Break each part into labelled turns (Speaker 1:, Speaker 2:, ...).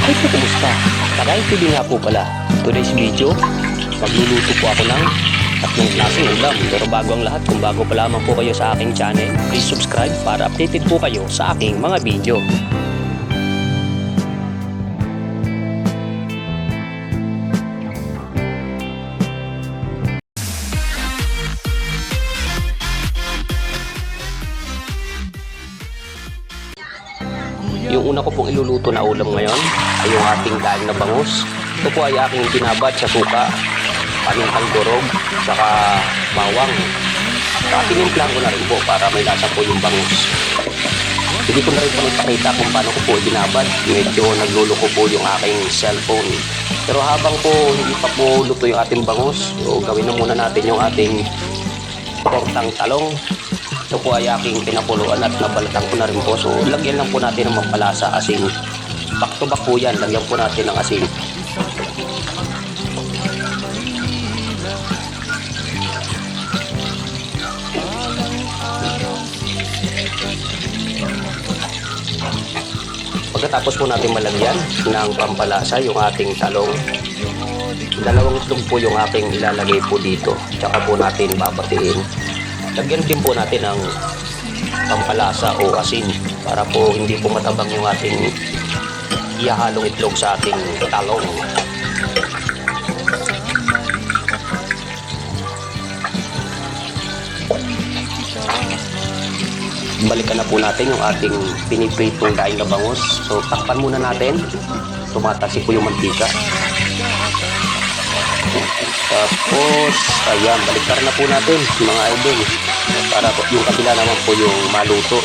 Speaker 1: Ay po, kumusta? Kakain TV nga po pala. Today's video, magluluto po ako ng tatlong klaseng ulam. Pero bago ang lahat, kung bago pa lamang po kayo sa aking channel, please subscribe para updated po kayo sa aking mga video. Yung una ko pong iluluto na ulam ngayon ay yung ating daing na bangus. Ito po ay aking binabad sa suka, panintang durog, saka bawang. Saka ko na rin po para may lasa po yung bangus. Hindi ko na rin po nagpakita kung paano ko po binabad. Medyo nagluloko po yung aking cellphone. Pero habang po hindi pa po luto yung ating bangus, so gawin na muna natin yung ating tortang talong. Ito po ay aking pinakuluan at nabalatan ko na rin po. So, lagyan lang po natin ng mampalasa asin. Back to back po yan. Lagyan po natin ng asin. Pagkatapos po natin malagyan ng pampalasa yung ating talong, dalawang itlog po yung aking ilalagay po dito. Tsaka po natin babatiin. Lagyan din po natin ng pampalasa o asin para po hindi po matabang yung ating ihahalong itlog sa ating talong. Balikan na po natin yung ating pinipritong daing na bangus. So, takpan muna natin. Tumatasik po yung mantika. Tapos, ayan, baliktad na po natin mga idol. Para po, yung kabila naman po yung maluto.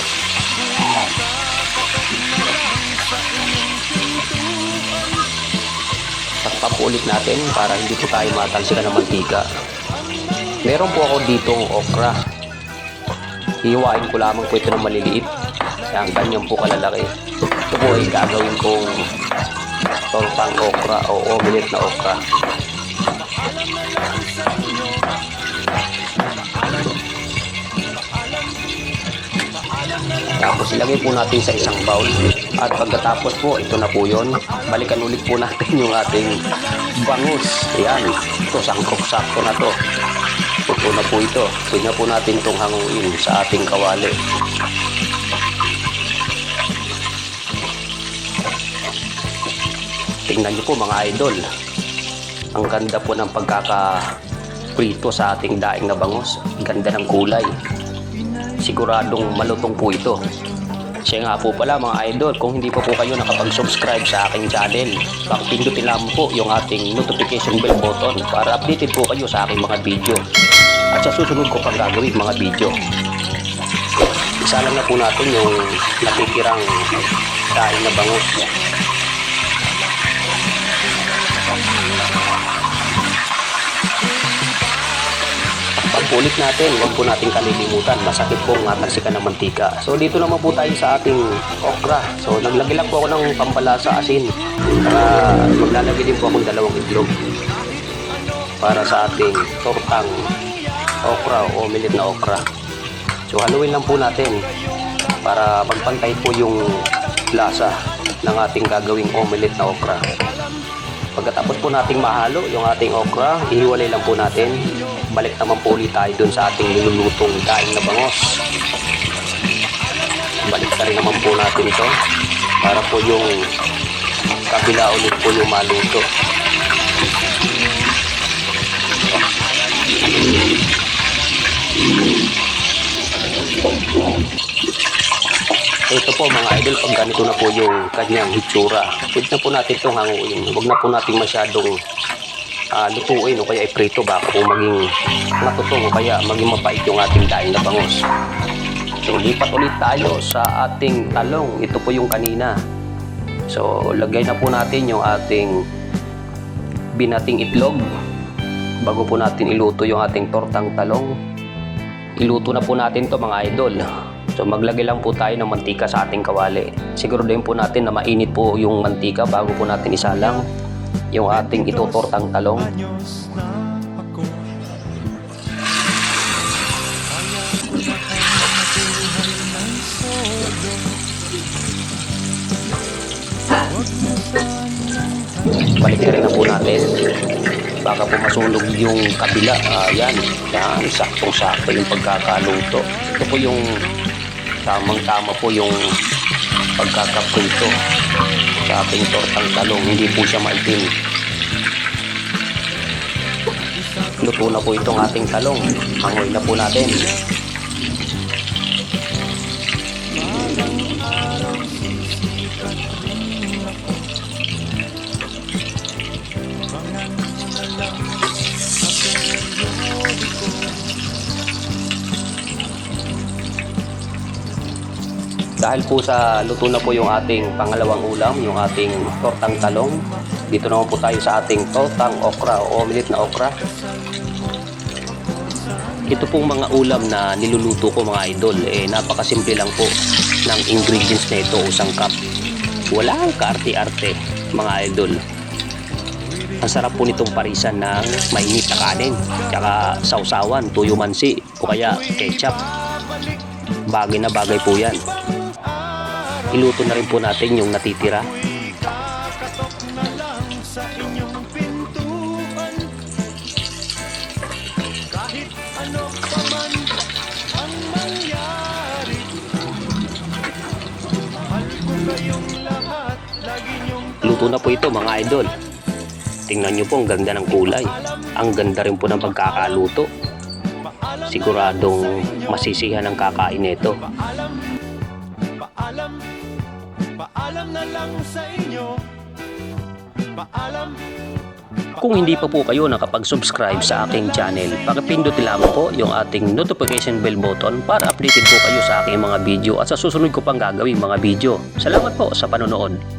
Speaker 1: Takpan po ulit natin para hindi po tayo matalsikan ng mantika. Meron po ako ditong okra. Hiwain ko lamang po ito ng maliliit. Yan, ganyan po kalalaki. Ito po ay gagawin kong tortang okra o omelette na okra. Tapos ilagay po natin sa isang bowl. At pagkatapos po, ito na po yun. Balikan ulit po natin yung ating bangus. Ayan. Ito, sangkok-sakto na to. Ito na po ito. Pwede po natin itong hanguin sa ating kawali. Tingnan niyo po mga idol. Ang ganda po ng pagkaka-prito sa ating daing na bangus. Ganda ng kulay siguradong malutong po ito. Siya nga po pala mga idol, kung hindi pa po kayo nakapag-subscribe sa aking channel, pakipindutin lamang po yung ating notification bell button para updated po kayo sa aking mga video. At sa susunod ko pang gagawin mga video. Isa lang na po natin yung natitirang daing na bangus. Pagpulit natin, huwag po natin kalilimutan. Masakit pong matalsikan ng mantika. So dito naman po tayo sa ating okra. So naglagay lang po ako ng pampalasa asin. Para maglalagay din po akong dalawang itlog. Para sa ating tortang okra o omelette na okra. So haluin lang po natin para magpantay po yung lasa ng ating gagawing omelette na okra. Pagkatapos po nating mahalo yung ating okra, ihiwalay lang po natin. Balik naman po ulit tayo dun sa ating nilulutong daing na bangos. Balik na rin naman po natin ito para po yung kabila ulit po yung maluto. Ito po mga idol, pag ganito na po yung kanyang hitsura, pwede na po natin itong hanguin. Huwag na po natin masyadong uh, lutuin o kaya iprito baka po maging matutong kaya maging mapait yung ating daing na bangus. So lipat ulit tayo sa ating talong. Ito po yung kanina. So lagay na po natin yung ating binating itlog bago po natin iluto yung ating tortang talong. Iluto na po natin to mga idol. So maglagay lang po tayo ng mantika sa ating kawali. Siguro din po natin na mainit po yung mantika bago po natin isalang yung ating itutortang talong. Balik na po natin. Baka po masunog yung kabila. Ayan, yan, saktong-sakto yung pagkakaluto. Ito po yung tamang-tama po yung pagkakaprito sa ating tortang talong. Hindi po siya maitim. Luto na po itong ating talong. Hangoy na po natin. Dahil po sa luto na po yung ating pangalawang ulam, yung ating tortang talong. Dito naman po tayo sa ating tortang okra o omelet na okra. Ito pong mga ulam na niluluto ko mga idol, eh napakasimple lang po ng ingredients na ito o sangkap. Walang kaarte-arte mga idol. Ang sarap po nitong parisan ng mainit na kanin, tsaka sausawan, tuyo mansi, o kaya ketchup. Bagay na bagay po yan. Iluto na rin po natin yung natitira. Luto na po ito mga idol. Tingnan nyo po ang ganda ng kulay. Ang ganda rin po ng pagkakaluto. Siguradong masisihan ang kakain nito.
Speaker 2: Paalam, na lang sa inyo. Paalam,
Speaker 1: Kung hindi pa po kayo nakapag-subscribe sa aking channel, pakipindot lamang po yung ating notification bell button para updated po kayo sa aking mga video at sa susunod ko pang gagawing mga video. Salamat po sa panonood.